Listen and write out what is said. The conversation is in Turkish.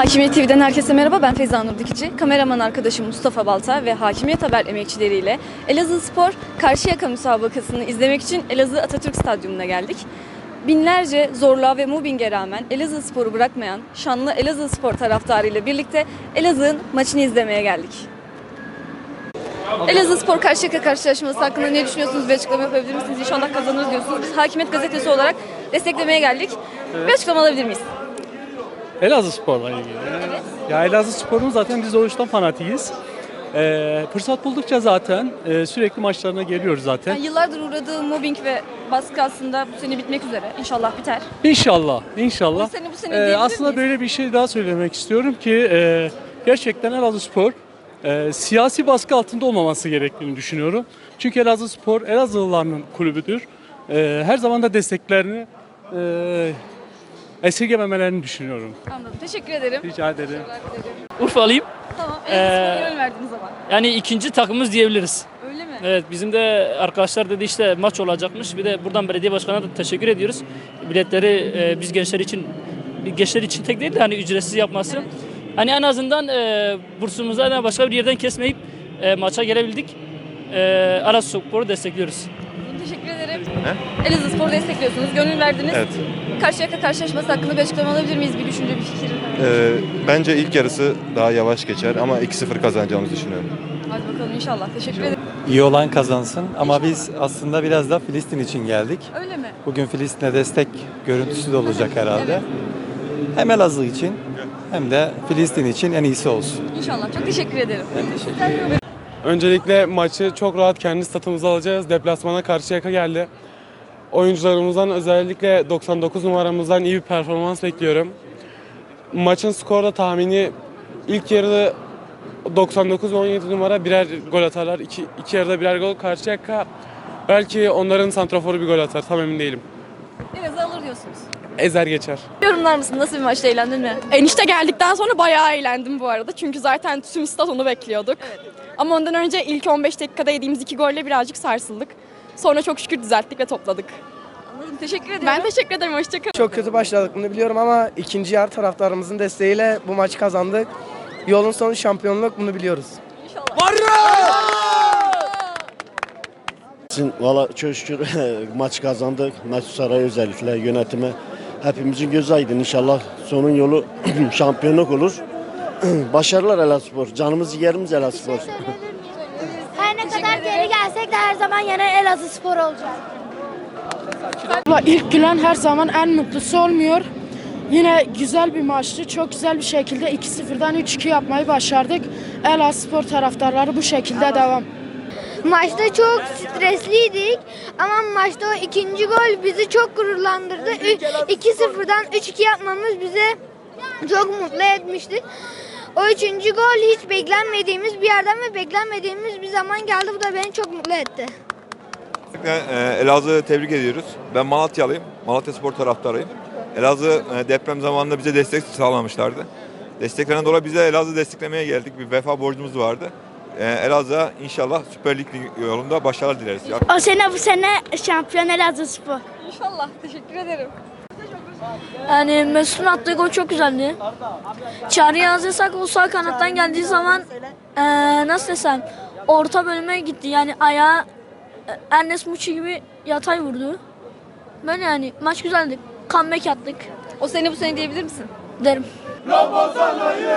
Hakimiyet TV'den herkese merhaba. Ben Feyza Nur Dikici. Kameraman arkadaşım Mustafa Balta ve Hakimiyet Haber emekçileriyle Elazığ Spor Karşıyaka müsabakasını izlemek için Elazığ Atatürk Stadyumu'na geldik. Binlerce zorluğa ve mobbinge rağmen Elazığ Spor'u bırakmayan şanlı Elazığ Spor taraftarıyla birlikte Elazığ'ın maçını izlemeye geldik. Elazığ Spor Karşıyaka karşılaşması hakkında ne düşünüyorsunuz? Bir açıklama yapabilir misiniz? İnşallah kazanırız diyorsunuz. Biz Hakimiyet Gazetesi olarak desteklemeye geldik. Bir açıklama alabilir miyiz? Elazığ Spor'la ilgili. Ya Elazığ Spor'un zaten biz doğuştan fanatiyiz. Ee, fırsat buldukça zaten e, sürekli maçlarına geliyoruz zaten. Yani yıllardır uğradığı mobbing ve baskı aslında bu sene bitmek üzere. İnşallah biter. İnşallah, inşallah. Bu sene- bu sene Ee, aslında miyiz? böyle bir şey daha söylemek istiyorum ki e, gerçekten Elazığ Spor e, siyasi baskı altında olmaması gerektiğini düşünüyorum. Çünkü Elazığ Spor Elazığlıların kulübüdür. E, her zaman da desteklerini e, esirgememelerini düşünüyorum. Anladım. Teşekkür ederim. Rica ederim. Urfalıyım. Tamam. Ee, Elazığ Spor'a yön verdiniz ama. Yani ikinci takımımız diyebiliriz. Öyle mi? Evet bizim de arkadaşlar dedi işte maç olacakmış. Bir de buradan belediye başkanına da teşekkür ediyoruz. Biletleri e, biz gençler için gençler için tek değil de hani ücretsiz yapması. Hani en azından e, bursumuza da başka bir yerden kesmeyip e, maça gelebildik. E, Aras Spor'u destekliyoruz. Teşekkür ederim. Elazığ Spor'u destekliyorsunuz. Gönül verdiniz. Evet. Karşıyaka karşılaşması hakkında bir açıklama alabilir miyiz? Bir düşünce, bir fikir. Ee, bence ilk yarısı daha yavaş geçer ama 2-0 kazanacağımızı düşünüyorum. Hadi bakalım inşallah. Teşekkür ederim. İyi olan kazansın ama biz aslında biraz da Filistin için geldik. Öyle mi? Bugün Filistin'e destek görüntüsü de olacak herhalde. Hem Elazığ için hem de Filistin için en iyisi olsun. İnşallah. Çok teşekkür ederim. Öncelikle maçı çok rahat kendi statımıza alacağız. Deplasmana Karşıyaka geldi. Oyuncularımızdan özellikle 99 numaramızdan iyi bir performans bekliyorum. Maçın skoru da tahmini ilk yarıda 99 ve 17 numara birer gol atarlar. İki, iki yarıda birer gol Karşıyaka. Belki onların santraforu bir gol atar. Tam emin değilim. Elazığ alır diyorsunuz. Ezer geçer. Yorumlar mısın? Nasıl bir maçta eğlendin mi? Enişte geldikten sonra bayağı eğlendim bu arada. Çünkü zaten tüm stat onu bekliyorduk. Ama ondan önce ilk 15 dakikada yediğimiz iki golle birazcık sarsıldık. Sonra çok şükür düzelttik ve topladık. Anladım. Teşekkür ediyorum. Ben teşekkür ederim. Hoşçakalın. Çok kötü başladık bunu biliyorum ama ikinci yarı taraftarımızın desteğiyle bu maçı kazandık. Yolun sonu şampiyonluk bunu biliyoruz. Bizim Valla çok şükür maç kazandık. Maç Sarayı özellikle yönetime. Hepimizin gözü aydın inşallah sonun yolu şampiyonluk olur. Başarılar Elazığspor. Canımız ciğerimiz Elazığspor. Her ne kadar geri gelsek de her zaman yine Elazığ spor olacak. İlk gülen her zaman en mutlusu olmuyor. Yine güzel bir maçtı. Çok güzel bir şekilde 2-0'dan 3-2 yapmayı başardık. Elazığ Spor taraftarları bu şekilde devam. Maçta çok stresliydik ama maçta o ikinci gol bizi çok gururlandırdı. Ü- 2-0'dan 3-2 yapmamız bize çok mutlu etmişti. O üçüncü gol hiç beklenmediğimiz bir yerden ve beklenmediğimiz bir zaman geldi. Bu da beni çok mutlu etti. Ee, Elazığ'ı tebrik ediyoruz. Ben Malatyalıyım. Malatya Spor taraftarıyım. Elazığ e, deprem zamanında bize destek sağlamışlardı. Desteklerinden dolayı bize Elazığ desteklemeye geldik. Bir vefa borcumuz vardı. Ee, Elazığ'a inşallah Süper Lig yolunda başarılar dileriz. O sene bu sene şampiyon Elazığ spor. İnşallah. Teşekkür ederim. Yani Mesut'un attığı gol çok güzeldi. Çağrı yazdıysak o sağ kanattan geldiği zaman eee, nasıl desem orta bölüme gitti. Yani ayağı e, Ernest Muçi gibi yatay vurdu. Böyle yani maç güzeldi. Comeback attık O sene bu sene diyebilir misin? derim. Ramazan ayı,